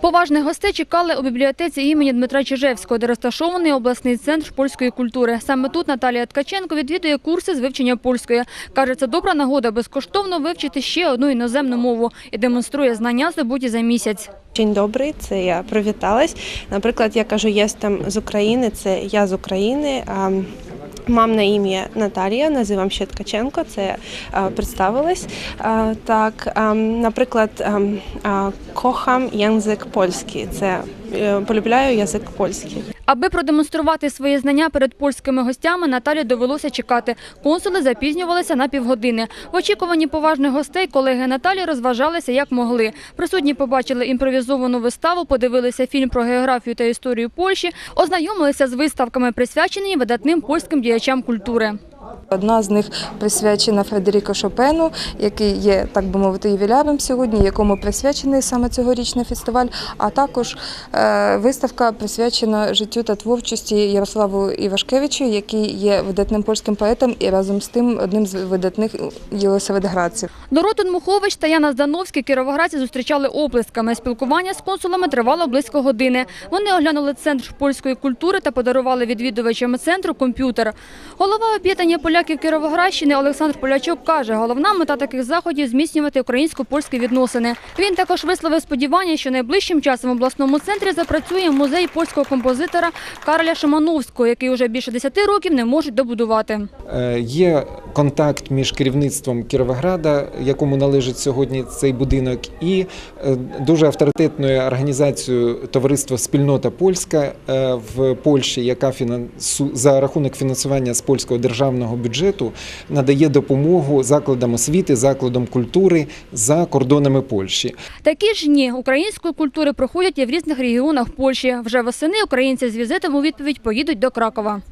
Поважних гостей чекали у бібліотеці імені Дмитра Чижевського, де розташований обласний центр польської культури. Саме тут Наталія Ткаченко відвідує курси з вивчення польської. Каже, це добра нагода безкоштовно вивчити ще одну іноземну мову і демонструє знання здобуті за місяць. Dzień dobry, це я привіталась. Наприклад, я кажу, jestem з України, це я з України. Mam на ім'я Наталія, називам ще Ткаченко, це я представилась. А, Так, а, наприклад, кохам язик kocham język польський, це е, полюбляю язик польський. Аби продемонструвати свої знання перед польськими гостями, Наталі довелося чекати. Консули запізнювалися на півгодини. В очікуванні поважних гостей колеги Наталі розважалися як могли. Присутні побачили імпровізовану виставу, подивилися фільм про географію та історію Польщі, ознайомилися з виставками, присвяченими видатним польським діячам культури. Одна з них присвячена Фредеріку Шопену, який є, так би мовити, ювіляром сьогодні, якому присвячений саме цьогорічний фестиваль. А також е, виставка присвячена життю та творчості Ярославу Івашкевичу, який є видатним польським поетом і разом з тим одним з видатних єлисаветградців. Доротин Мухович та Яна Здановський кіровоградці зустрічали оплесками. Спілкування з консулами тривало близько години. Вони оглянули центр польської культури та подарували відвідувачам центру комп'ютер. Голова об'єднання поляків Кіровоградщини Олександр Полячок каже, головна мета таких заходів зміцнювати українсько-польські відносини. Він також висловив сподівання, що найближчим часом в обласному центрі запрацює музей польського композитора Кароля Шимановського, який уже більше 10 років не можуть добудувати. Е, Є контакт між керівництвом Кіровограда, якому належить сьогодні цей будинок, і е, дуже авторитетною організацією товариство Спільнота Польська е, в Польщі, яка за рахунок фінансування з польського державного бюджету надає допомогу закладам освіти, закладам культури за кордонами Польщі. Такі ж дні української культури проходять і в різних регіонах Польщі. Вже восени українці з візитом у відповідь поїдуть до Кракова.